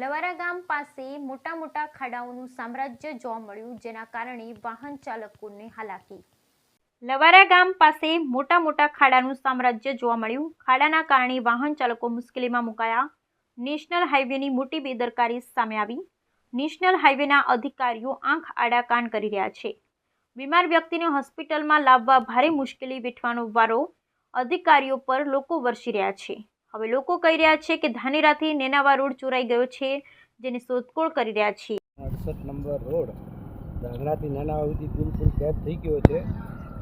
લવારા ગામ પાસે મોટા મોટા ખાડાઓનું સામ્રાજ્ય જોવા મળ્યું, જેના કારણે વાહન ચાલકોને હાલાકી. લવારા ગામ પાસે મોટા મોટા ખાડાનું સામ્રાજ્ય જોવા મળ્યું. ખાડાના કારણે વાહન ચાલકો મુશ્કેલીમાં મુકાયા. નેશનલ હાઈવેની મોટી બેદરકારી સામે આવી. નેશનલ હાઈવેના અધિકારીઓ આંખ આડા કાન કરી રહ્યા છે. બીમાર વ્યક્તિને હોસ્પિટલમાં લાવવા ભારે મુશ્કેલી વેઠવાનો વારો અધિકારીઓ પર લોકો વરસી રહ્યા છે. હવે લોકો કહી રહ્યા છે કે ધાનેરાથી નેનાવા રોડ ચોરાઈ ગયો છે, જેની શોધખોળ કરી રહ્યા છે અડસઠ નંબર રોડ ધાનેરાથી નાના સુધી બિલકુલ કેબ થઈ ગયો છે.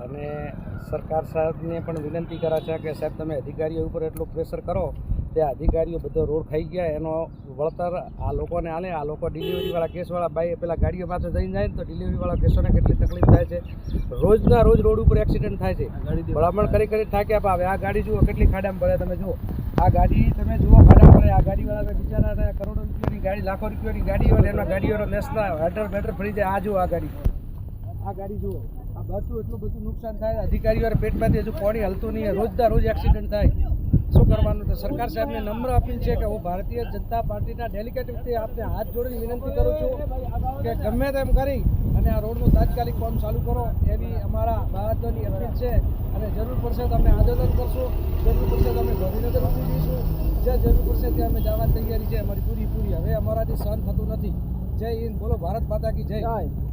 અને સરકાર સાહેબને પણ વિનંતી કરા છે કે સાહેબ, તમે અધિકારીઓ ઉપર એટલું પ્રેશર કરો, તે અધિકારીઓ બધો રોડ ખાઈ ગયા, એનો વળતર આ લોકોને આલે, આ લોકો ડિલિવરીવાળા કેસવાળા ભાઈ પેલા ગાડીઓ પાસે જઈને જાય ને તો ડિલિવરીવાળા કેસોને કેટલી તકલીફ થાય છે. રોજના રોજ રોડ ઉપર એક્સિડન્ટ થાય છે. ભલામણ કરી કરી થાક્યા હવે આ ગાડી જુઓ, કેટલી ખાડામાં ભરે તમે જુઓ. આ ગાડી તમે જુઓ ભાડા પડે આ ગાડીવાળા બિચારાને કરોડો રૂપિયાની ગાડી, લાખો રૂપિયાની ગાડી હોય ને એના ગાડીઓનો નેસના હેટર બેટર ફરી જાય. આ જુઓ આ ગાડી. આ ગાડી જુઓ. આ બધું એટલું બધું નુકસાન થાય અધિકારીઓ પેટમાંથી હજુ પાણી હલતું નહીં, રોજના રોજ એક્સિડન્ટ થાય. શું કરવાનું? તો સરકાર સાહેબને નમ્ર અપીલ છે કે હું ભારતીય જનતા પાર્ટીના ડેલિગેટ વતી આપને હાથ જોડીને વિનંતી કરું છું કે ગમે તેમ કરી અને આ રોડનું તાત્કાલિક કામ ચાલુ કરો. એવી અમારા બહાદુરની અપીલ છે અને જરૂર પડશે તો અમે આંદોલન કરશું. જરૂર ગાંધીનગર સુધી જઈશું. જ્યાં જરૂર પડશે ત્યાં અમે જવાની તૈયારી છે. અમારી પૂરી પૂરી. હવે અમારાથી સહન થતું નથી. જય હિન્દ. બોલો, ભારત માતા કી જય.